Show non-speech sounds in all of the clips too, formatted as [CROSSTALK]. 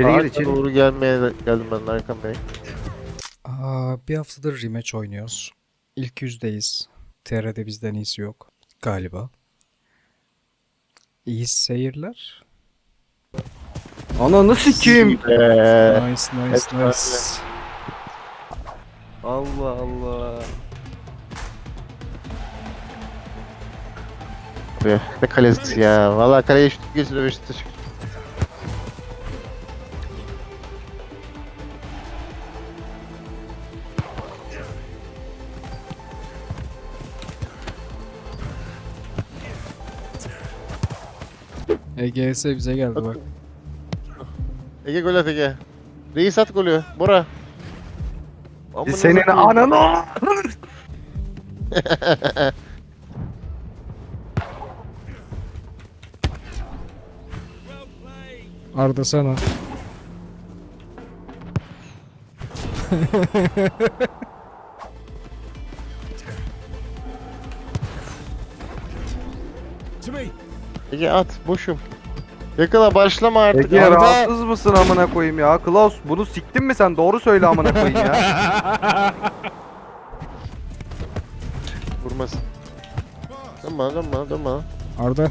İçeri gir Arka içeri. doğru gelmeye geldim ben Erkan Bey. Aa, bir haftadır rematch oynuyoruz. İlk yüzdeyiz. TR'de bizden iyisi yok. Galiba. İyi seyirler. Ananı sikeyim. Eee. Nice nice nice. Allah Allah. Be, ne kalesi ya. Valla kaleye şut geçiyor EGS bize geldi bak. [LAUGHS] Ege gol at Ege. Reis at golü. Bora. Amına Senin koyayım. ananı. [LAUGHS] Arda sana. Ege at. Boşum. Yakala başlama artık. Ege Arda. rahatsız mısın amına koyayım ya? Klaus bunu siktin mi sen? Doğru söyle amına koyayım ya. [LAUGHS] Vurmasın. Dönme dönme dönme. Arda.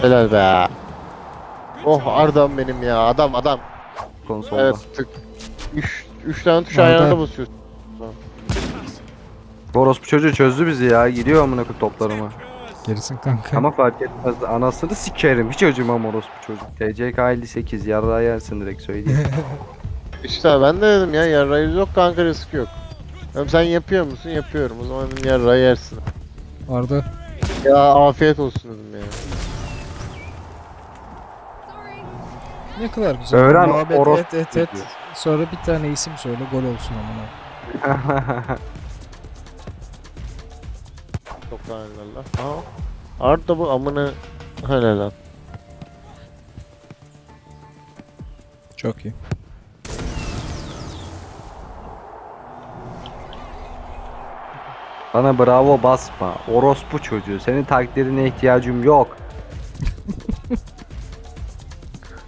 Helal be. Oh Arda'm benim ya. Adam adam. Konsolda. Evet tık. 3 3 tane tuş aynı anda basıyorsun. Boros bu çocuğu çözdü bizi ya. Gidiyor amına koyayım toplarıma. Gerisin kanka. Ama fark etmez. Anasını sikerim. Hiç acımam orospu çocuk. TCK 58 yarrağı yersin direkt söyleyeyim. [LAUGHS] İşte ben de dedim ya yarrayız yok kanka risk yok. Hem sen yapıyor musun? Yapıyorum. O zaman dedim yarrağı yersin. Arda. Ya afiyet olsun dedim ya. Ne kadar güzel. Öğren, Muhabbet orospu et et et. çocuğu. Sonra bir tane isim söyle gol olsun amına. [LAUGHS] Lan. Aha. Arda bu amını helal lan. Çok iyi. Bana bravo basma. Orospu çocuğu. Senin takdirine ihtiyacım yok.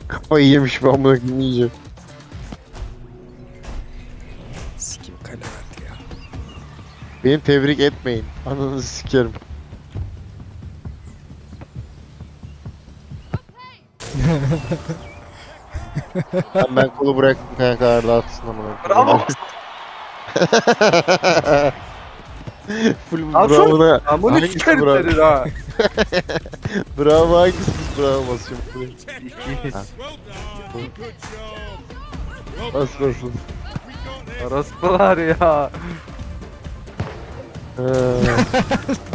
Kafayı yemiş bu amına koyayım Beni tebrik etmeyin. Ananızı sikerim. ben, ben kolu bıraktım kanka Arda atsın amına koyayım. Bravo. [LAUGHS] Full Al sus. bravo. Amını sikerim bravo? senin ha. [LAUGHS] Bravo hangisi bravo basıyorum. Bas bas bas. Orospular ya. Ee,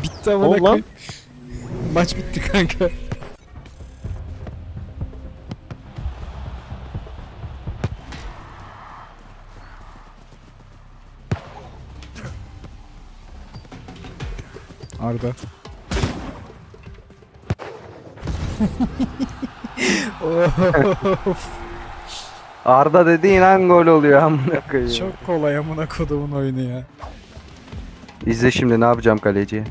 Bitti Oğlum amına lan. koyayım. Maç bitti kanka. Arda. [LAUGHS] Of, Arda dediğin an gol oluyor amına koyayım. çok kolay amına kodumun oyunu ya. İzle şimdi ne yapacağım kaleci.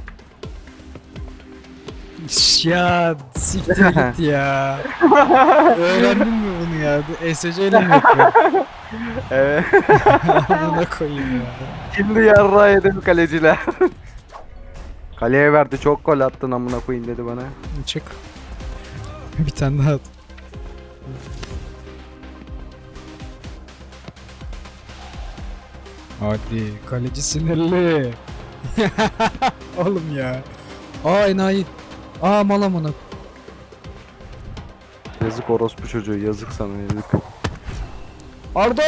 Ya siktir git [LAUGHS] ya. Öğrendin mi bunu ya? ESC ile mi yapıyorsun? [LAUGHS] Evet. [LAUGHS] Amına koyayım ya. Şimdi yarra yedim kaleciler. Kaleye verdi çok gol attın amına koyayım dedi bana. Çık. Bir tane daha at. Hadi kaleci sinirli. [LAUGHS] Oğlum ya. Aa enayi. Aa mal amına. Yazık orospu çocuğu yazık sana yazık. Arda!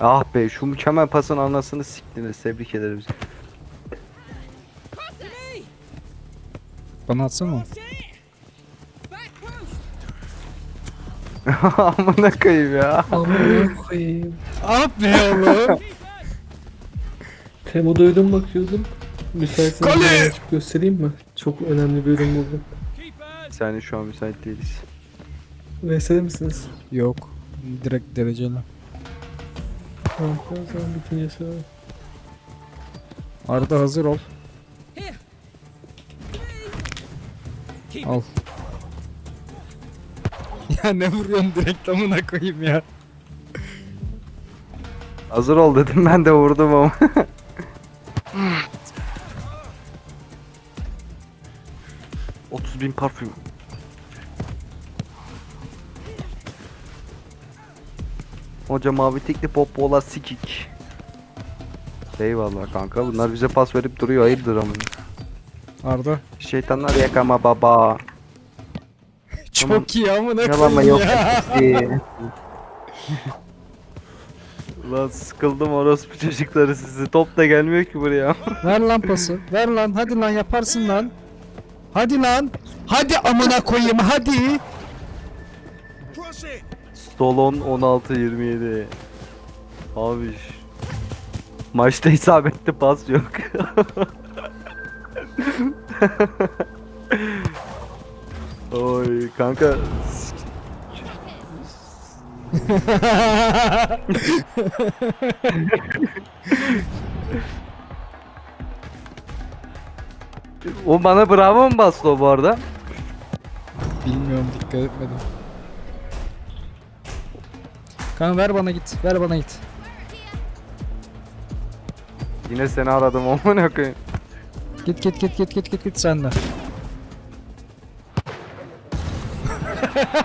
Ah be şu mükemmel pasın anasını siktiniz tebrik ederiz. Bana atsana. [LAUGHS] Amına koyayım ya. Amına koyayım. Be oğlum. Temo duydum bakıyordum. Müsaitseniz Kale! bir açıp göstereyim mi? Çok önemli bir ürün buldum. Yani şu an müsait değiliz. VS'de misiniz? Yok. Direkt dereceli. Kanka sen bütün yasağı. Arda hazır ol. Al. [LAUGHS] ya ne vuruyorsun direkt amına koyayım ya. Hazır ol dedim ben de vurdum ama. [LAUGHS] Otuz bin parfüm. Hoca mavi tikli popola sikik. Eyvallah kanka bunlar bize pas verip duruyor hayırdır ama. Arda. Şeytanlar yakama baba. [LAUGHS] Çok Tamam. iyi amına Yalama koyayım yok. ya. [LAUGHS] etkisi. Lan sıkıldım orospu çocukları sizi. Top da gelmiyor ki buraya. Ver lan pası. Ver lan. Hadi lan yaparsın lan. Hadi lan. Hadi amına koyayım hadi. Stolon 16-27. Abi. Maçta isabetli pas yok. [LAUGHS] [LAUGHS] Oy kanka. [LAUGHS] O bana bravo mu bastı o bu arada? Bilmiyorum dikkat etmedim. Kan ver bana git. Ver bana git. Yine seni aradım [LAUGHS] amına koyayım. Git git git git git git git sen de. [LAUGHS]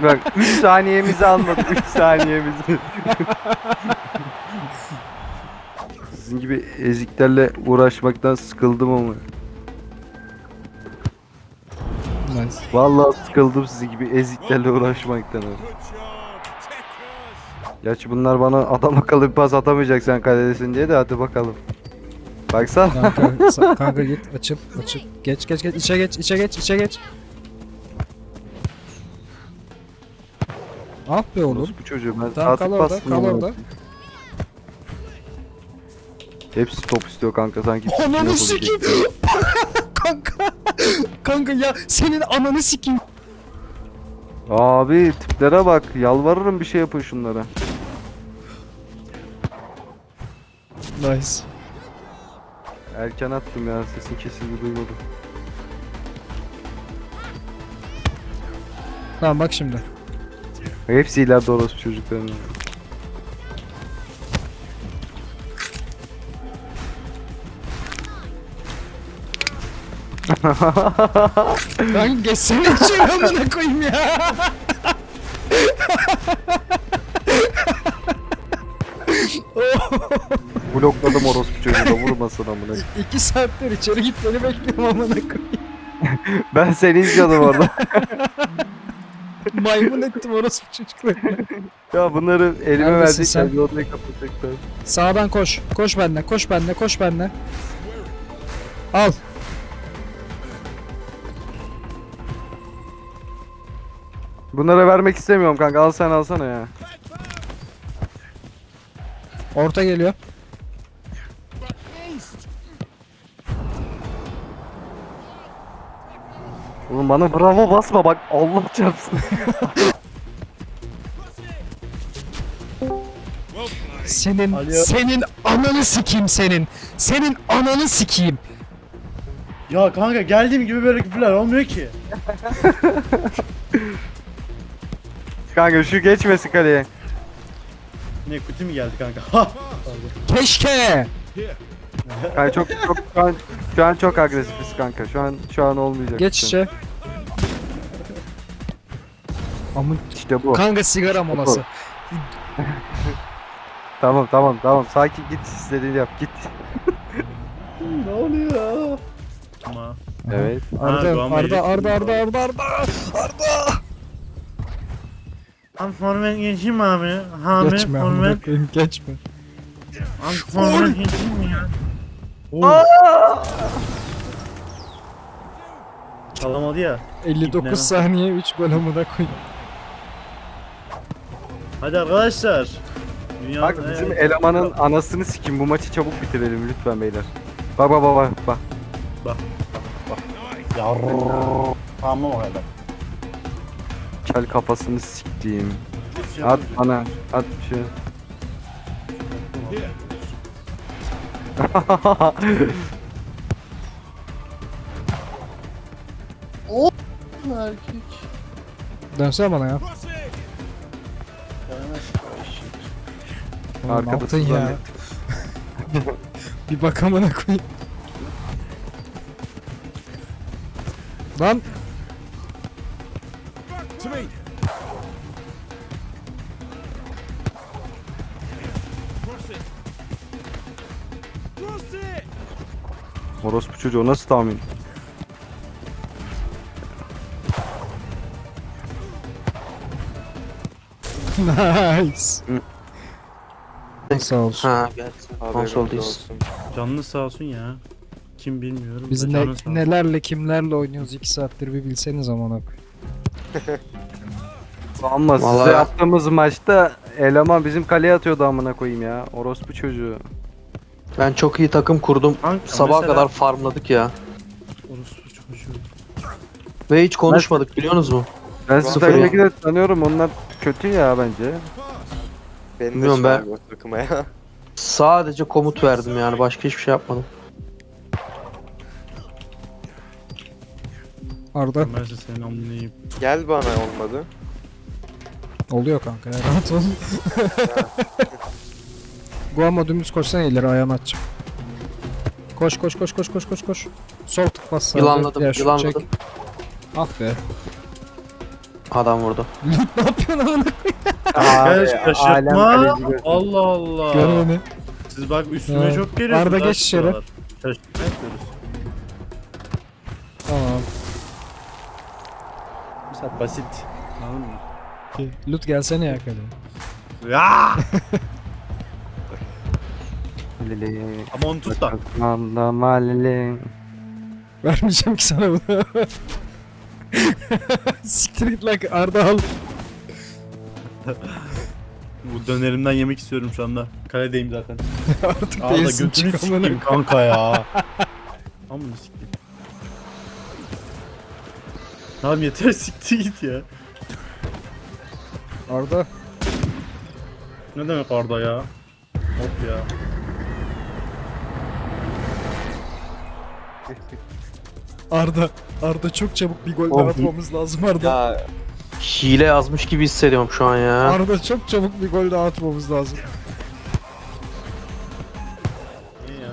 Bak 3 saniyemizi almadı 3 saniyemizi. [LAUGHS] Sizin gibi eziklerle uğraşmaktan sıkıldım ama. Nice. Vallahi sıkıldım sizin gibi eziklerle uğraşmaktan. abi. Gerçi bunlar bana adam akıllı bir pas atamayacak sen kaledesin diye de hadi bakalım. Baksana. Kanka, [LAUGHS] sa- kanka git açıl açıl. Geç geç geç içe geç içe geç içe geç. Ah be oğlum. bu çocuğu ben Tamam kal saatlik orada bastım kal orada. Hepsi top istiyor kanka sanki. sikim Ananı yapabilecek. sikeyim. [LAUGHS] kanka. Kanka ya senin ananı sikeyim. Abi tiplere bak yalvarırım bir şey yapın şunlara. Nice. Erken attım ya sesin kesildi duymadım. Tamam bak şimdi. Hepsi ileride orospu çocukların. Kanka [LAUGHS] geçsene içeri amına koyayım ya. Blokladım orospu çocuğu da vurmasın amına. İki saattir içeri gitmeni bekliyorum amına koyayım. [LAUGHS] Ben seni izliyordum orada. Maymun ettim orospu çocuklarını. ya bunları elime Neredesin verecekler sen? yolda kapatacaklar. Sağdan koş. Koş benimle, koş benimle, koş benimle. Al. Bunlara vermek istemiyorum kanka al sen alsana ya. Orta geliyor. Oğlum bana bravo basma bak Allah çarpsın. Senin, Alo. senin ananı sikeyim senin. Senin ananı sikeyim. Ya kanka geldiğim gibi böyle küfürler olmuyor ki. kanka şu geçmesin kaleye. Ne kuti mi geldi kanka? Ha! Keşke. Kanka çok çok şu an, şu an çok agresifiz kanka. Şu an şu an olmayacak. Geç içe. Amın İşte bu. kanka sigara molası. [LAUGHS] Tamam tamam tamam sakin git istediğini yap git. [LAUGHS] ne oluyor? Ama Evet. Arda, Bey Arda, geçti. Arda, Arda, Arda, Arda, Arda. Abi forvet geçeyim mi abi? Abi Geçme forvet. geçme. Abi forvet geçeyim mi ya? Çalamadı ya. 59 İbne. saniye 3 gol amına koyayım. Hadi arkadaşlar. Dünya Bak bizim elemanın anasını sikim bu maçı çabuk bitirelim lütfen beyler. Bak bak bak bak bak. Tamam o kadar. Kel kafasını siktiğim. şey At bana. At bir şey. [LAUGHS] Erkek. Dönsene bana ya. Arkada ya? zannettim. [LAUGHS] Bir bak amına koyayım. Lan Orospu çocuğu nasıl tahmin? [LAUGHS] nice. Sağ olsun. Ha gelsin. Konsoldayız. Canlı sağ olsun ya. Kim bilmiyorum. Biz da ne, canı sağ olsun. nelerle kimlerle oynuyoruz 2 saattir bir bilseniz amına koyayım. [LAUGHS] Ama size Vallahi- yaptığımız maçta eleman bizim kaleye atıyordu amına koyayım ya. Orospu çocuğu. Ben çok iyi takım kurdum. Kanka Sabaha mesela- kadar farmladık ya. Orospu çocuğu. Ve hiç konuşmadık biliyor musunuz? Ben Sıfır Süper Lig'de tanıyorum onlar kötü ya bence. Benim de Bilmiyorum şu ben. takıma ya. Sadece komut verdim yani başka hiçbir şey yapmadım. Arda Ben size senin amına yiyeyim. Gel bana olmadı. oluyor kanka ya rahat ol. [LAUGHS] Bu ama dümdüz koşsana ileri ayağını açacağım. Koş koş koş koş koş koş koş. Sol tık bas sağa. Yılanladım, şut yılanladım. çek. Ah be. Adam vurdu. ne yapıyorsun amına? Arkadaş şaşırtma. kaleci. Allah Allah. Gör beni. Siz bak üstüme çok geliyorsunuz. Arda geç içeri. sıralar. Şaşırtma yapıyoruz. Tamam. Mesela basit. Anladın mı? Lut gelsene ya kaleye. Ya! [LAUGHS] Lili. Ama onu tut da. Lili. Vermeyeceğim ki sana bunu. [LAUGHS] Siktir git lan Arda al. Bu dönerimden yemek istiyorum şu anda. Kaledeyim zaten. [LAUGHS] Artık Arda değilsin götünü sikeyim kanka ya. [LAUGHS] Amına sikeyim. Tamam yeter siktir git ya. Arda. Ne demek Arda ya? Hop ya. Arda. Arda çok çabuk bir gol Oh. daha atmamız lazım Arda. Ya Hile yazmış gibi hissediyorum şu an ya. Arda çok çabuk bir gol daha atmamız lazım. İyi ya.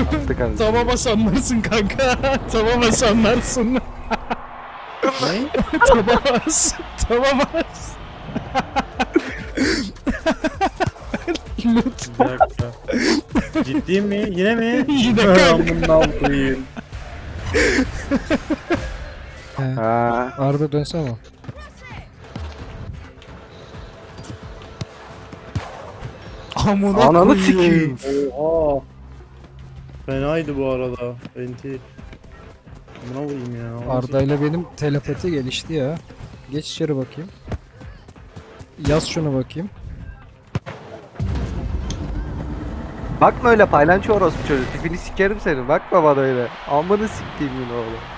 Attık hadi. Tamam sanlarsın kanka. [LAUGHS] tamam sanlarsın. [LAUGHS] ne? tamam Tamam Lut. Bir dakika. Ciddi mi? Yine mi? Yine kanka. Amına koyayım. Ha. Arda dönsene. Amına Ananı koyayım. sikeyim. Oha. Fenaydı bu arada. Enti. Buna vurayım ya. Arda ile benim telepati gelişti ya. Geç içeri bakayım. Yaz şunu bakayım. Bakma öyle paylanço orospu çocuğu. Tipini sikerim senin. Bakma bana öyle. Amını siktiğim yine oğlum.